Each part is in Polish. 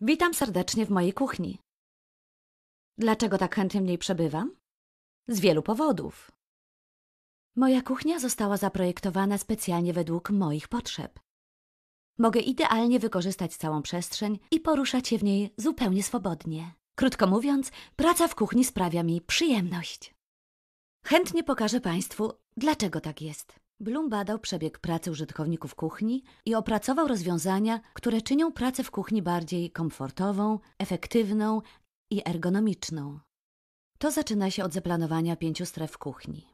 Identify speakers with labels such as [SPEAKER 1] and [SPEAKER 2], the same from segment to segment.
[SPEAKER 1] Witam serdecznie w mojej kuchni. Dlaczego tak chętnie w niej przebywam? Z wielu powodów. Moja kuchnia została zaprojektowana specjalnie według moich potrzeb. Mogę idealnie wykorzystać całą przestrzeń i poruszać się w niej zupełnie swobodnie. Krótko mówiąc, praca w kuchni sprawia mi przyjemność. Chętnie pokażę Państwu, dlaczego tak jest. Bloom badał przebieg pracy użytkowników kuchni i opracował rozwiązania, które czynią pracę w kuchni bardziej komfortową, efektywną i ergonomiczną. To zaczyna się od zaplanowania pięciu stref kuchni.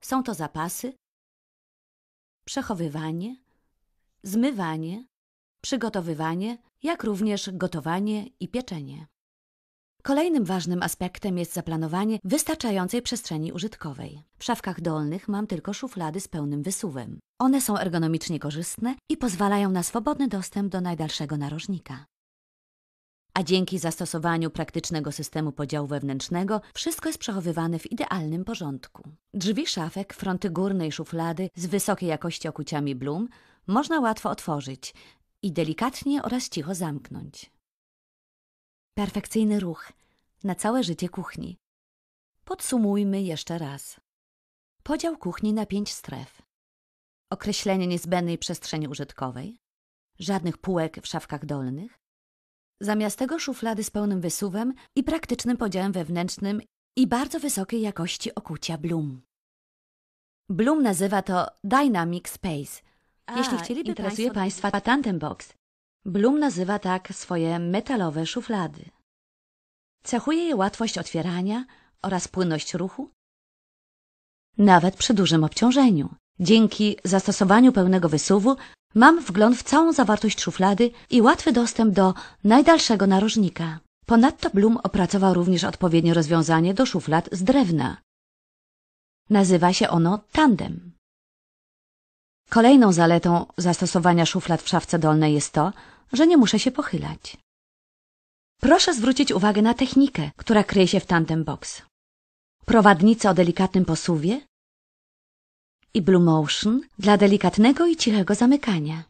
[SPEAKER 1] Są to zapasy, przechowywanie, zmywanie, przygotowywanie, jak również gotowanie i pieczenie. Kolejnym ważnym aspektem jest zaplanowanie wystarczającej przestrzeni użytkowej. W szafkach dolnych mam tylko szuflady z pełnym wysuwem. One są ergonomicznie korzystne i pozwalają na swobodny dostęp do najdalszego narożnika. A dzięki zastosowaniu praktycznego systemu podziału wewnętrznego wszystko jest przechowywane w idealnym porządku. Drzwi szafek, fronty górnej szuflady z wysokiej jakości okuciami Bloom można łatwo otworzyć i delikatnie oraz cicho zamknąć. Perfekcyjny ruch na całe życie kuchni. Podsumujmy jeszcze raz. Podział kuchni na pięć stref. Określenie niezbędnej przestrzeni użytkowej. Żadnych półek w szafkach dolnych. Zamiast tego szuflady z pełnym wysuwem i praktycznym podziałem wewnętrznym i bardzo wysokiej jakości okucia Bloom. Bloom nazywa to Dynamic Space. Jeśli chcieliby interesuje Państwa Tandem Box, Bloom nazywa tak swoje metalowe szuflady. Cechuje je łatwość otwierania oraz płynność ruchu, nawet przy dużym obciążeniu. Dzięki zastosowaniu pełnego wysuwu mam wgląd w całą zawartość szuflady i łatwy dostęp do najdalszego narożnika. Ponadto Bloom opracował również odpowiednie rozwiązanie do szuflad z drewna. Nazywa się ono tandem. Kolejną zaletą zastosowania szuflad w szafce dolnej jest to, że nie muszę się pochylać. Proszę zwrócić uwagę na technikę, która kryje się w Tandem Box. Prowadnica o delikatnym posuwie i Blue Motion dla delikatnego i cichego zamykania.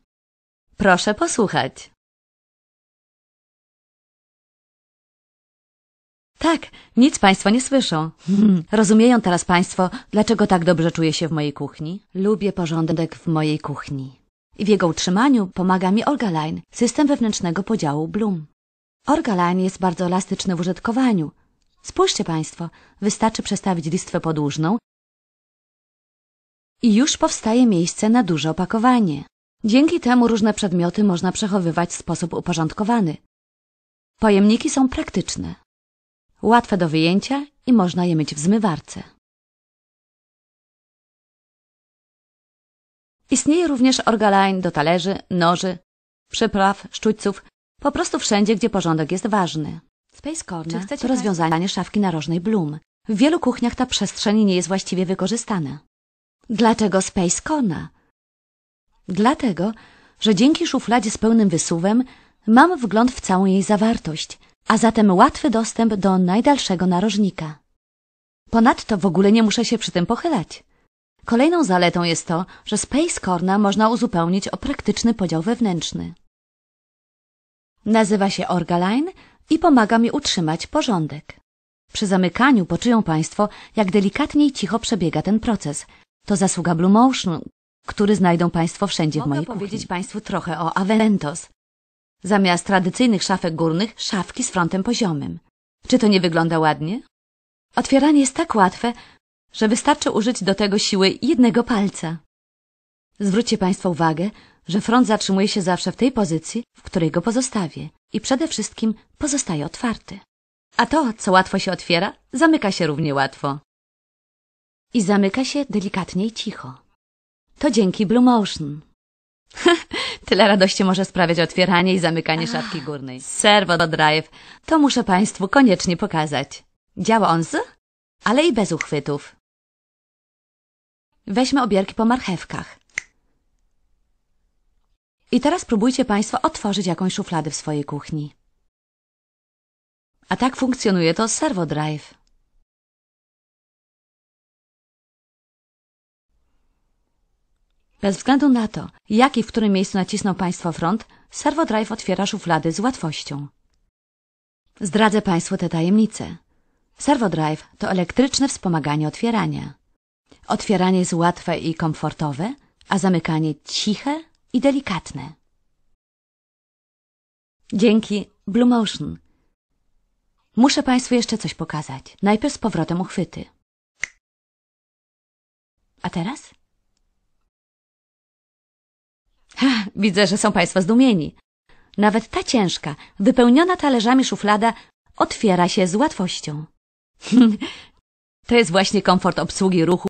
[SPEAKER 1] Proszę posłuchać. Tak, nic Państwo nie słyszą. Rozumieją teraz Państwo, dlaczego tak dobrze czuję się w mojej kuchni? Lubię porządek w mojej kuchni. I w jego utrzymaniu pomaga mi Orgaline, system wewnętrznego podziału Bloom. Orgaline jest bardzo elastyczny w użytkowaniu. Spójrzcie Państwo, wystarczy przestawić listwę podłużną i już powstaje miejsce na duże opakowanie. Dzięki temu różne przedmioty można przechowywać w sposób uporządkowany. Pojemniki są praktyczne, łatwe do wyjęcia i można je myć w zmywarce. Istnieje również Orgaline do talerzy, noży, przypraw, sztućców, po prostu wszędzie, gdzie porządek jest ważny. Space Corner to rozwiązanie szafki narożnej Bloom. W wielu kuchniach ta przestrzeń nie jest właściwie wykorzystana. Dlaczego Space Corner? Dlatego, że dzięki szufladzie z pełnym wysuwem mam wgląd w całą jej zawartość, a zatem łatwy dostęp do najdalszego narożnika. Ponadto w ogóle nie muszę się przy tym pochylać. Kolejną zaletą jest to, że Space Corner można uzupełnić o praktyczny podział wewnętrzny. Nazywa się Orgaline i pomaga mi utrzymać porządek. Przy zamykaniu poczują Państwo, jak delikatnie i cicho przebiega ten proces. To zasługa Blue Motion, który znajdą Państwo wszędzie
[SPEAKER 2] Mogę
[SPEAKER 1] w mojej
[SPEAKER 2] powiedzieć
[SPEAKER 1] kuchni. Państwu trochę o Aventos. Zamiast tradycyjnych szafek górnych, szafki z frontem poziomym. Czy to nie wygląda ładnie? Otwieranie jest tak łatwe, że wystarczy użyć do tego siły jednego palca. Zwróćcie Państwo uwagę, że front zatrzymuje się zawsze w tej pozycji, w której go pozostawię i przede wszystkim pozostaje otwarty. A to, co łatwo się otwiera, zamyka się równie łatwo. I zamyka się delikatnie i cicho. To dzięki Blue Motion. Tyle radości może sprawiać otwieranie i zamykanie szafki górnej. Servo Drive, to muszę Państwu koniecznie pokazać. Działa on z, ale i bez uchwytów. Weźmy obierki po marchewkach. I teraz próbujcie Państwo otworzyć jakąś szufladę w swojej kuchni. A tak funkcjonuje to Servo Drive. Bez względu na to, jaki w którym miejscu nacisną Państwo front, ServoDrive otwiera szuflady z łatwością. Zdradzę Państwu tę tajemnicę. ServoDrive to elektryczne wspomaganie otwierania. Otwieranie jest łatwe i komfortowe, a zamykanie ciche i delikatne. Dzięki Blue Motion. Muszę Państwu jeszcze coś pokazać. Najpierw z powrotem uchwyty. A teraz? Ha, widzę, że są Państwo zdumieni. Nawet ta ciężka, wypełniona talerzami szuflada otwiera się z łatwością. to jest właśnie komfort obsługi ruchu